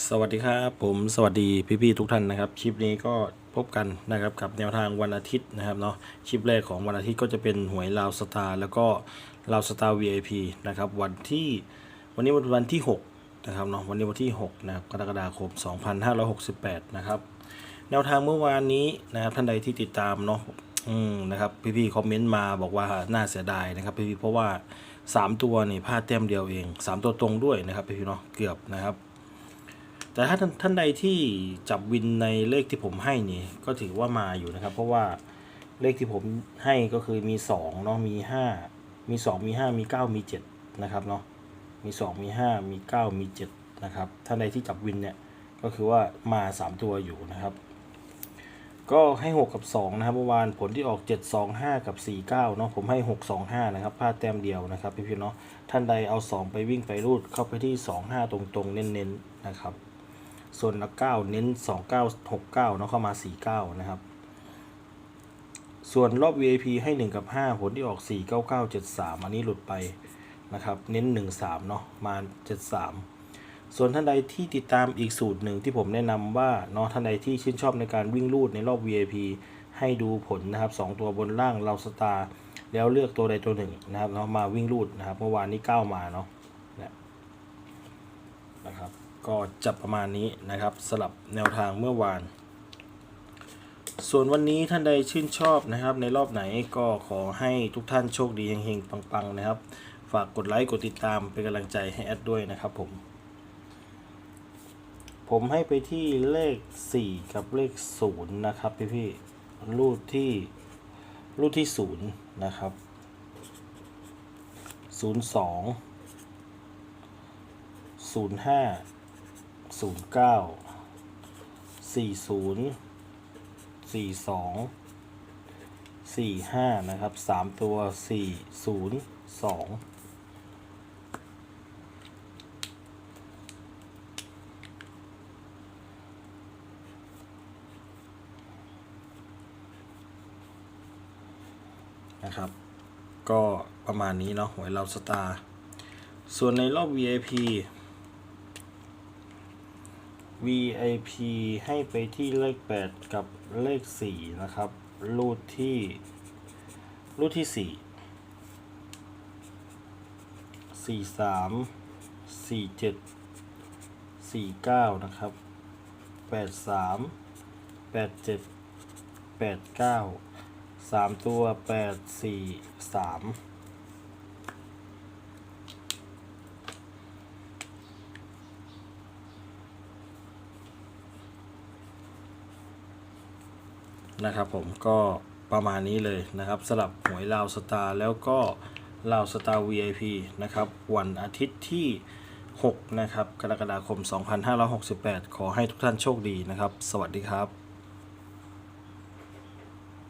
สวัสดีครับผมสวัสดีพี่ๆทุกท่านนะครับคลิปนี้ก็พบกันนะครับกับแนวทางวันอาทิตย์นะครับเนาะคลิปแรกของวันอาทิตย์ก็จะเป็นหวยลาวสตาร์แล้วก็ลาวสตาร์ VIP นะครับวันที่วันนี้วันวันที่6นะครับเนาะวันนี้วันที่6นะครับกรกฎาคม 2568 นะครับแนวทางเมื่อวานนี้นะครับท่านใดที่ติดตามเนาะอืมนะครับพี่ๆคอมเมนต์มาบอกว่าน่าเสียดายนะครับพี่ๆเพราะว่า 3 ตัวนี่พลาดแต้มเดียวเอง 3 ตัวตรงด้วยนะครับพี่ๆเนาะเกือบนะครับ แต่ถ้าท่านใดที่จับวินในเลขที่ผมให้นี่ก็ถือว่ามาอยู่นะครับ เพราะว่าเลขที่ผมให้ก็คือมี2เนาะมี5มี 2 มี 5 มี 9 มี 7 นะครับเนาะมี 2 มี 5 มี 9 มี 7 นะครับท่านใดที่จับวินเนี่ยก็คือว่ามา 3 ตัวอยู่นะครับก็ให้ 6 กับ 2 นะครับเมื่อวานผลที่ออก 7 2 5 กับ 4 9 เนาะผมให้ 6 2 5 นะครับพลาดแต้มเดียวนะครับพี่ๆเนาะท่านใดเอา 2 ไปวิ่งไปรูดเข้าไปที่ 2 5 ตรงๆ เน้นๆนะครับ ส่วนละเก้าเน้นสองเก้าหกเก้าเนาะเข้ามาสี่เก้านะครับ ส่วนรอบ VIP ให้หนึ่งกับห้าผลที่ออกสี่เก้าเก้าเจ็ดสามอันนี้หลุดไปนะครับ เน้นหนึ่งสามเนาะมาเจ็ดสามส่วนท่านใดที่ติดตามอีกสูตรหนึ่งที่ผมแนะนำว่าเนาะท่านใดที่ชื่นชอบในการวิ่งลูดในรอบ VIP ให้ดูผลนะครับสองตัวบนล่างเราสตาร์แล้วเลือกตัวใดตัวหนึ่งนะครับเนาะมาวิ่งลูดนะครับเมื่อวานนี้เก้ามาเนาะ นะครับ ก็จะประมาณนี้นะครับสลับแนวทางเมื่อวาน ส่วนวันนี้ท่านใดชื่นชอบนะครับ ในรอบไหนก็ขอให้ทุกท่านโชคดีเฮงๆปังๆนะครับ ฝากกดไลค์กดติดตามเป็นกำลังใจให้แอดด้วยนะครับผมผมให้ไปที่เลข 4 กับเลข 0 นะครับ พี่พี่ๆรูดที่รูดที่ 0 นะครับ 02 ศูนย์ห้าศูนย์เก้าสี่ศูนย์สี่สองสี่ห้านะครับสามตัวสี่ศูนย์สองนะครับ ก็ประมาณนี้เนาะหวยเราสตาร์ส่วนในรอบ VIP VIP ให้ไปที่เลข 8 กับเลข 4 นะครับ รูดที่ รูดที่ 4 4 3 4 7 4 9 นะครับ 8 3 8 7 8 9 3 ตัว 8 4 3 นะครับผมก็ประมาณนี้เลยนะครับสลับหวยลาวสตาร์แล้วก็ลาวสตาร์ VIP นะครับวันอาทิตย์ที่ 6 นะครับ กรกฎาคม 2568 ขอให้ทุกท่านโชคดีนะครับ สวัสดีครับ